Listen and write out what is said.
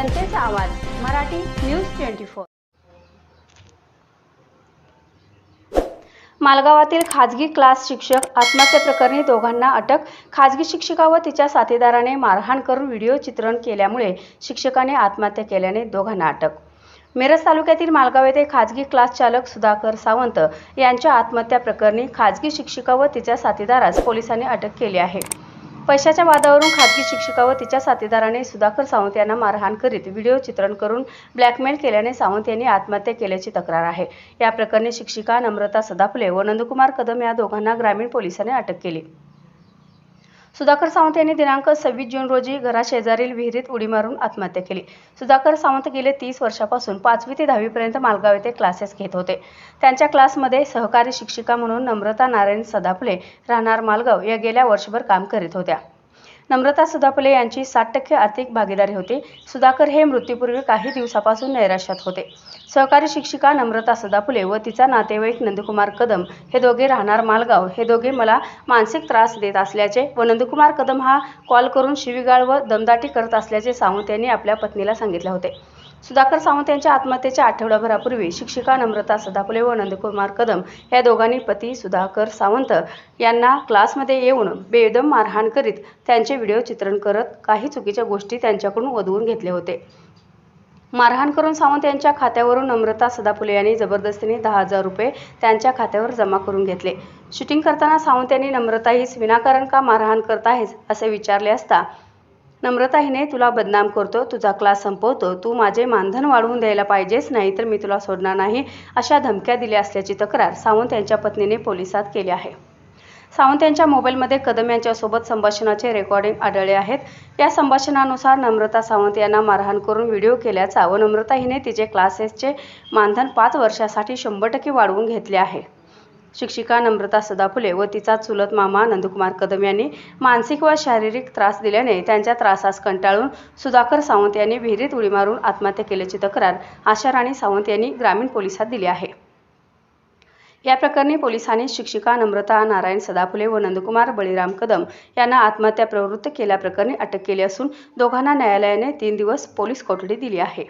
आवाज Marathi news twenty four. मालगावातील खाजगी क्लास शिक्षक आत्महत्या प्रकरणी दोघांना अटक. खाजगी शिक्षिका व तिच्या साथीदाराने मारहाण करून व्हिडिओ चित्रण केल्यामुळे शिक्षकाने आत्महत्या केल्याने दोघांना अटक. मिरज तालुक्यातील मालगाव येथे खाजगी क्लास चालक सुधाकर सावंत यांच्या आत्महत्या प्रकरणी खाजगी शिक्षिका व तिच्या साथीदारास पोलिसांनी अटक केली आहे. पैशाच्या वादावरून खाजगी शिक्षिका व तिच्या साथीदाराने सुधाकर सावंत यांना मारहाण करीत व्हिडिओ चित्रण करून ब्लॅकमेल केल्याने सावंत यांनी आत्महत्या केल्याची तक्रार आहे. या प्रकरणी शिक्षिका नम्रता सदाफुले व नंदकुमार कदम या दोघांना ग्रामीण पोलिसांनी अटक केली. सुधाकर सावंत यांनी दिनांक सव्वीस जून रोजी घराशेजारील विहिरीत उडी मारून आत्महत्या केली. सुधाकर सावंत गेले तीस वर्षापासून पाचवी ते दहावीपर्यंत मालगाव येथे क्लासेस घेत होते. त्यांच्या क्लासमध्ये सहकारी शिक्षिका म्हणून नम्रता नारायण सदाफले राहणार मालगाव या गेल्या वर्षभर काम करीत होत्या. नम्रता सुधापले यांची साठ टक्के आर्थिक भागीदारी होती. सुधाकर हे मृत्यूपूर्वी काही दिवसापासून नैराश्यात होते. सहकारी शिक्षिका नम्रता सदाफुले व तिचा नातेवाईक नंदकुमार कदम हे दोघे राहणार मालगाव. हे दोघे मला मानसिक त्रास देत असल्याचे व नंदकुमार कदम हा कॉल करून शिवीगाळ व दमदाटी करत असल्याचे सावंत यांनी आपल्या पत्नीला सांगितले होते. सुधाकर सावंत यांच्या आत्महत्येच्या आठवड्याभरापूर्वी शिक्षिका नम्रता सदाफुले व नंदकुमार कदम या दोघांनी पती सुधाकर सावंत यांना क्लासमध्ये येऊन बेदम मारहाण करीत त्यांचे व्हिडिओ चित्रण करत काही चुकीच्या गोष्टी त्यांच्याकडून वधवून घेतले होते. मारहाण करून सावंत यांच्या खात्यावरून नम्रता सदाफुले यांनी जबरदस्तीने दहा हजार रुपये त्यांच्या खात्यावर जमा करून घेतले. शूटिंग करताना सावंत यांनी नम्रता हीच विनाकारण का मारहाण करत आहेस असे विचारले असता नम्रताहीने तुला बदनाम करतो तुझा क्लास संपवतो तू माझे मानधन वाढवून द्यायला पाहिजेच नाही तर मी तुला सोडणार नाही अशा धमक्या दिल्या असल्याची तक्रार सावंत यांच्या पत्नीने पोलिसात केली आहे. सावंत यांच्या मोबाईलमध्ये कदम यांच्यासोबत संभाषणाचे रेकॉर्डिंग आढळले आहेत. या संभाषणानुसार नम्रता सावंत यांना मारहाण करून व्हिडिओ केल्याचा व नम्रता हिने तिचे क्लासेसचे मानधन पाच वर्षासाठी शंभर टक्के वाढवून घेतले आहे. शिक्षिका नम्रता सदाफुले व तिचा चुलत मामा नंदकुमार कदम यांनी मानसिक व शारीरिक त्रास दिल्याने त्यांच्या त्रासास कंटाळून सुधाकर सावंत यांनी विहिरीत उडी मारून आत्महत्या केल्याची तक्रार आशा राणी सावंत यांनी ग्रामीण पोलिसात दिली आहे. या प्रकरणी पोलिसांनी शिक्षिका नम्रता नारायण सदाफुले व नंदकुमार बळीराम कदम यांना आत्महत्या प्रवृत्त केल्याप्रकरणी अटक केली असून दोघांना न्यायालयाने तीन दिवस पोलीस कोठडी दिली आहे.